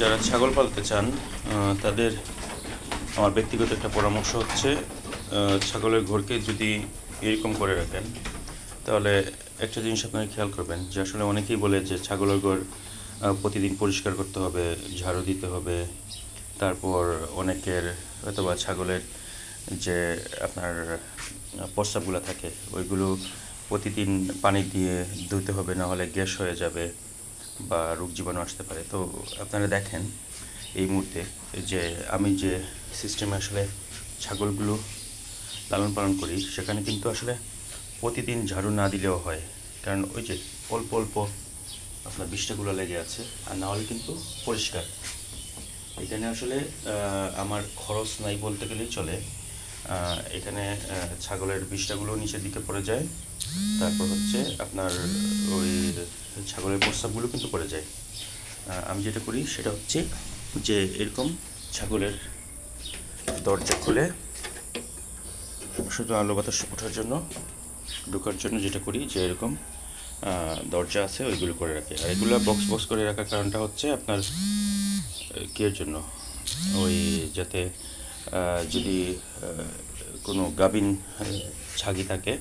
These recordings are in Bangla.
যারা ছাগল পালতে চান তাদের আমার ব্যক্তিগত একটা পরামর্শ হচ্ছে ছাগলের ঘরকে যদি এরকম করে রাখেন, তাহলে একটা জিনিস আপনারা খেয়াল করবেন, যে আসলে অনেকেই বলে যে ছাগলের ঘর প্রতিদিন পরিষ্কার করতে হবে, ঝাড়ু দিতে হবে, তারপর অনেকের হয়তোবা ছাগলের যে আপনার প্রস্রাবগুলো থাকে, ওইগুলো প্রতিদিন পানি দিয়ে ধুতে হবে না হলে গ্যাস হয়ে যাবে। বা রোগ জীবাণু আসতে পারে। তো আপনারা দেখেন এই মুহূর্তে যে আমি যে সিস্টেমে আসলে ছাগলগুলো লালন পালন করি, সেখানে কিন্তু আসলে প্রতিদিন ঝাড়ু না দিলেও হয়। কারণ ওই যে অল্প অল্প আপনার বিষ্ঠাগুলো লেগে আছে, আর না হলে কিন্তু পরিষ্কার। এখানে আসলে আমার খরচ নাই বলতে গেলেই চলে। এখানে ছাগলের বিষ্ঠাগুলো নিচের দিকে পড়ে যায়। তারপর হচ্ছে আপনার ওই ছাগলের প্রস্রাবগুলো কিন্তু পড়ে যায়। আমি যেটা করি সেটা হচ্ছে যে এরকম ছাগলের দরজা খুলে শুধু আলো বাতাস ওঠার জন্য, ঢোকার জন্য যেটা করি যে এরকম দরজা আছে ওইগুলো করে রাখি। আর এগুলো বক্স বক্স করে রাখার কারণটা হচ্ছে আপনার কিয়ের জন্য? ওই যাতে যদি কোনো আহ, ছাগি থাকে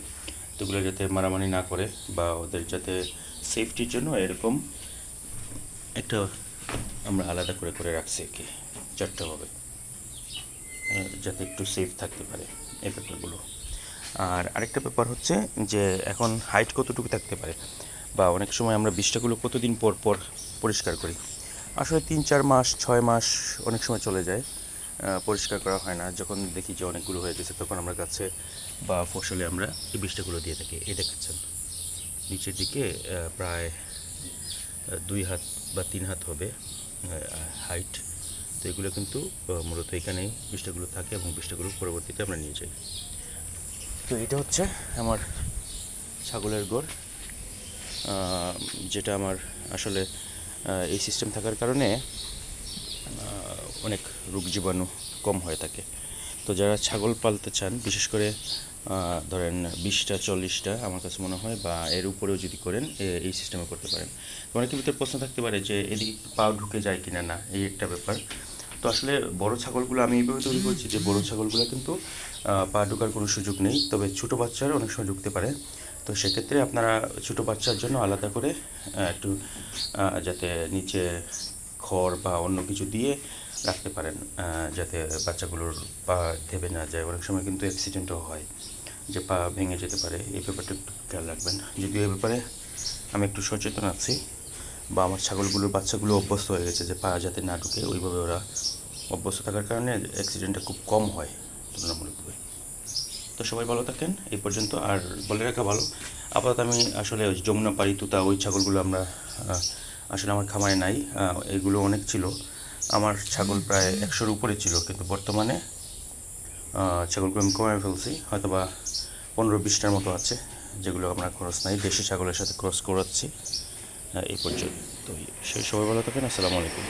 তো ওগুলো যাতে মারামারি না করে বা ওদের যাতে সেফটির জন্য এরকম একটা আমরা আলাদা করে করে রাখছি আর কি চারটাভাবে যাতে একটু সেফ থাকতে পারে এই ব্যাপারগুলো। আর আরেকটা ব্যাপার হচ্ছে যে এখন হাইট কতটুকু থাকতে পারে? বা অনেক সময় আমরা বিষ্ঠাগুলো কতদিন পর পর পরিষ্কার করি? আসলে তিন চার মাস ছয় মাস অনেক সময় চলে যায়। পরিষ্কার করা হয় না। যখন দেখি যে অনেকগুলো হয়ে গেছে, তখন আমরা গাছে বা ফসলে আমরা এই বিষ্ঠাগুলো দিয়ে থাকি। এই দেখাচ্ছেন। নিচের দিকে প্রায় দুই হাত বা তিন হাত হবে হাইট তো এগুলো কিন্তু মূলত এখানেই বিষ্ঠাগুলো থাকে এবং বিষ্ঠাগুলো পরবর্তীতে আমরা নিয়ে যাই। তো এটা হচ্ছে আমার ছাগলের গোড়। যেটা আমার আসলে এই সিস্টেম থাকার কারণে অনেক রোগ জীবাণু কম হয়ে থাকে। তো যারা ছাগল পালতে চান, বিশেষ করে ধরেন বিশটা, চল্লিশটা আমার কাছে মনে হয়, বা এর উপরেও যদি করেন এই সিস্টেমে করতে পারেন। অনেকের ভিতরে প্রশ্ন থাকতে পারে যে, এদিকে পা ঢুকে যায় কিনা না? এই একটা ব্যাপার। তো আসলে বড় ছাগলগুলো আমি এইভাবে তৈরি করছি যে, বড় ছাগলগুলো কিন্তু পা ঢোকার কোনো সুযোগ নেই। তবে ছোটো বাচ্চারা অনেক সময় ঢুকতে পারে। তো সেক্ষেত্রে আপনারা ছোটো বাচ্চার জন্য আলাদা করে একটু যাতে নিচে খড় বা অন্য কিছু দিয়ে রাখতে পারেন যাতে বাচ্চাগুলোর পা দেবে না যায়। অনেক সময় কিন্তু অ্যাক্সিডেন্টও হয় যে পা ভেঙে যেতে পারে। এই ব্যাপারটা একটু খেয়াল রাখবেন। যদিও এই ব্যাপারে আমি একটু সচেতন আছি বা আমার ছাগলগুলোর বাচ্চাগুলো অভ্যস্ত হয়ে গেছে যে পা যাতে না ঢুকে, ওইভাবে ওরা অভ্যস্ত থাকার কারণে অ্যাক্সিডেন্টটা খুব কম হয় তুলনামূলকভাবে তো সবাই ভালো থাকেন, এই পর্যন্ত। আর বলে রাখা ভালো, আপাতত আমি আসলে যমুনা পাড়ি, তুতা, ওই ছাগলগুলো আমরা আসলে আমার খামারে নাই এগুলো অনেক ছিল। আমার ছাগল প্রায় একশোর উপরে ছিল, কিন্তু বর্তমানে ছাগলগুলো আমি কমে ফেলছি হয়তো বা পনেরো বিশটার মতো আছে, যেগুলো আমরা খরচ নাই, দেশি ছাগলের সাথে ক্রস করাচ্ছি এই পর্যন্ত তো সেই সবাই ভালো থাকেন, আসসালামু আলাইকুম।